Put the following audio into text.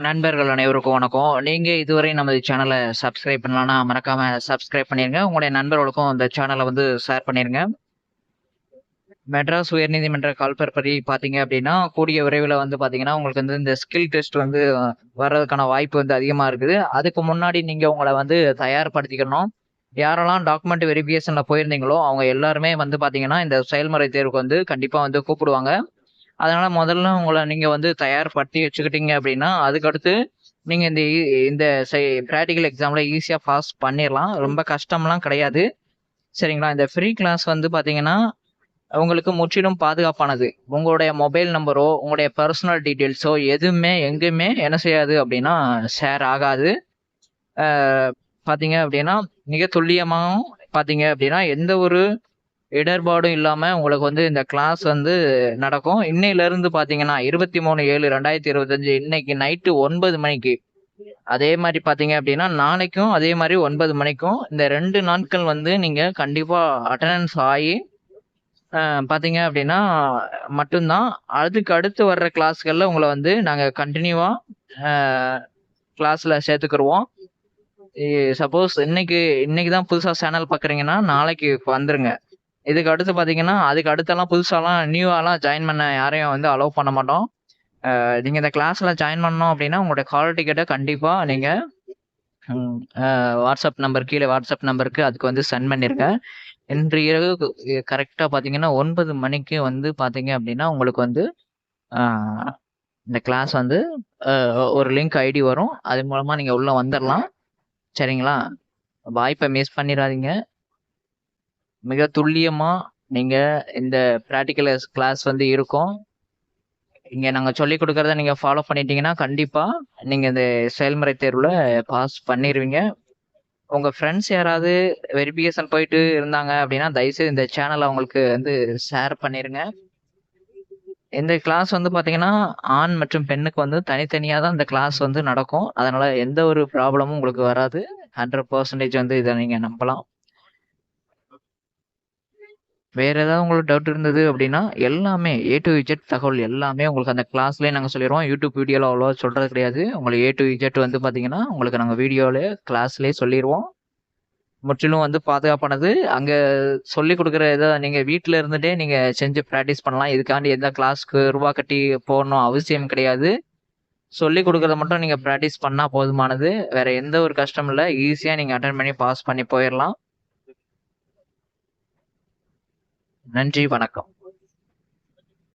நண்பர்கள் அனைவருக்கும் வணக்கம். நீங்கள் இதுவரை நமது சேனலை சப்ஸ்கிரைப் பண்ணலான்னா மறக்காம சப்ஸ்கிரைப் பண்ணிருங்க. உங்களுடைய நண்பர்களுக்கும் இந்த சேனலை வந்து ஷேர் பண்ணிருங்க. மெட்ராஸ் உயர்நீதிமன்ற கால்பர் படி பார்த்தீங்க அப்படின்னா கூடிய விரைவில் வந்து பார்த்தீங்கன்னா, உங்களுக்கு வந்து இந்த ஸ்கில் டெஸ்ட் வந்து வர்றதுக்கான வாய்ப்பு வந்து அதிகமாக இருக்குது. அதுக்கு முன்னாடி நீங்கள் உங்களை வந்து தயார்படுத்திக்கணும். யாரெல்லாம் டாக்குமெண்ட் வெரிஃபிகேஷனில் போயிருந்தீங்களோ, அவங்க எல்லாருமே வந்து பார்த்தீங்கன்னா, இந்த செயல்முறை தேர்வுக்கு வந்து கண்டிப்பாக வந்து கூப்பிடுவாங்க. அதனால முதல்ல உங்களை நீங்க வந்து தயார்படுத்தி வச்சுக்கிட்டீங்க அப்படின்னா அதுக்கடுத்து நீங்க இந்த இந்த செ பிராக்டிகல் எக்ஸாம்ல ஈஸியா பாஸ் பண்ணிடலாம் ரொம்ப கஷ்டம்லாம் கிடையாது. சரிங்களா? இந்த ஃப்ரீ கிளாஸ் வந்து பார்த்தீங்கன்னா, உங்களுக்கு முற்றிலும் பாதுகாப்பானது. உங்களுடைய மொபைல் நம்பரோ, உங்களுடைய பர்சனல் டீட்டெயில்ஸோ எதுவுமே எங்கேயுமே என்ன செய்யாது அப்படின்னா ஷேர் ஆகாது. பார்த்தீங்க அப்படின்னா மிக துல்லியமாகவும் பார்த்தீங்க அப்படின்னா எந்த ஒரு இடர்பாடும் இல்லாமல் உங்களுக்கு வந்து இந்த கிளாஸ் வந்து நடக்கும். இன்னையிலேருந்து பார்த்தீங்கன்னா, 23/7/2025 இன்னைக்கு நைட்டு ஒன்பது மணிக்கு. அதே மாதிரி பார்த்தீங்க அப்படின்னா நாளைக்கும் அதே மாதிரி ஒன்பது மணிக்கும் இந்த ரெண்டு நாட்கள் வந்து நீங்கள் கண்டிப்பாக அட்டண்டன்ஸ் ஆகி பார்த்தீங்க அப்படின்னா மட்டும்தான் அதுக்கு அடுத்து வர்ற கிளாஸ்களில் உங்களை வந்து நாங்கள் கண்டினியூவாக கிளாஸில் சேர்த்துக்கிடுவோம் சப்போஸ் இன்னைக்கு இன்னைக்கு தான் புதுசாக சேனல் பார்க்குறீங்கன்னா, நாளைக்கு வந்துருங்க. இதுக்கு அடுத்து பார்த்தீங்கன்னா, அதுக்கு அடுத்தெல்லாம் புதுசாலாம் நியூவாலாம் ஜாயின் பண்ண யாரையும் வந்து அலோவ் பண்ண மாட்டோம். ஆ நீங்க இந்த கிளாஸ்ல ஜாயின் பண்ணணும் அப்டின்னா, உங்களுடைய கால் டிக்கெட்ட கண்டிப்பா நீங்க ம் ஆ வாட்ஸ்அப் நம்பர் கீழ வாட்ஸ்அப் நம்பருக்கு அதுக்கு வந்து சென்ட் பண்ணிருங்க. இன்று இரவு கரெக்ட்டா பார்த்தீங்கன்னா, 9 மணிக்கு வந்து பார்த்தீங்க அப்டின்னா, உங்களுக்கு வந்து இந்த கிளாஸ் வந்து ஒரு லிங்க் ஐடி வரும். அது மூலமா நீங்க உள்ள வந்துரலாம். சரிங்களா? வாய்ப்ப மிஸ் பண்ணிறாதீங்க. மிக துல்லியமா நீங்க இந்த பிராக்டிகல் கிளாஸ் வந்து இருக்கும். இங்க நாங்க சொல்லிக் கொடுக்குறத நீங்க ஃபாலோ பண்ணிட்டீங்கன்னா, கண்டிப்பா நீங்க இந்த செயல்முறை தேர்வுல பாஸ் பண்ணிருவீங்க. உங்க ஃப்ரெண்ட்ஸ் யாராவது வெரிஃபிகேஷன் போயிட்டு இருந்தாங்க அப்படின்னா தயவுசெய்து இந்த சேனலை அவங்களுக்கு வந்து ஷேர் பண்ணிருங்க. இந்த கிளாஸ் வந்து பார்த்தீங்கன்னா, ஆண் மற்றும் பெண்ணுக்கு வந்து தனித்தனியா தான் இந்த கிளாஸ் வந்து நடக்கும். அதனால எந்த ஒரு ப்ராப்ளமும் உங்களுக்கு வராது. 100% வந்து இதை நீங்க நம்பலாம். வேறு ஏதாவது உங்களுக்கு டவுட் இருந்தது அப்படின்னா எல்லாமே ஏ டு இஜெட் தகவல் எல்லாமே உங்களுக்கு அந்த கிளாஸ்லேயே நாங்கள் சொல்லிடுவோம் யூடியூப் வீடியோவில் அவ்வளோ சொல்கிறது கிடையாது. உங்களுக்கு ஏ டு இஜெட் வந்து பார்த்தீங்கன்னா, உங்களுக்கு நாங்கள் வீடியோவிலே கிளாஸ்லேயே சொல்லிடுவோம் முற்றிலும் வந்து பாதுகாப்பானது. அங்கே சொல்லிக் கொடுக்குற இதை நீங்கள் வீட்டில் இருந்துகிட்டே நீங்கள் செஞ்சு ப்ராக்டிஸ் பண்ணலாம். இதுக்காண்டி எந்த கிளாஸ்க்கு ரூபா கட்டி போடணும் அவசியம் கிடையாது. சொல்லிக் கொடுக்குறத மட்டும் நீங்கள் ப்ராக்டிஸ் பண்ணால் போதுமானது. வேறு எந்த ஒரு கஷ்டமும் இல்லை ஈஸியாக நீங்கள் அட்டன் பண்ணி பாஸ் பண்ணி போயிடலாம் நன்றி, வணக்கம்.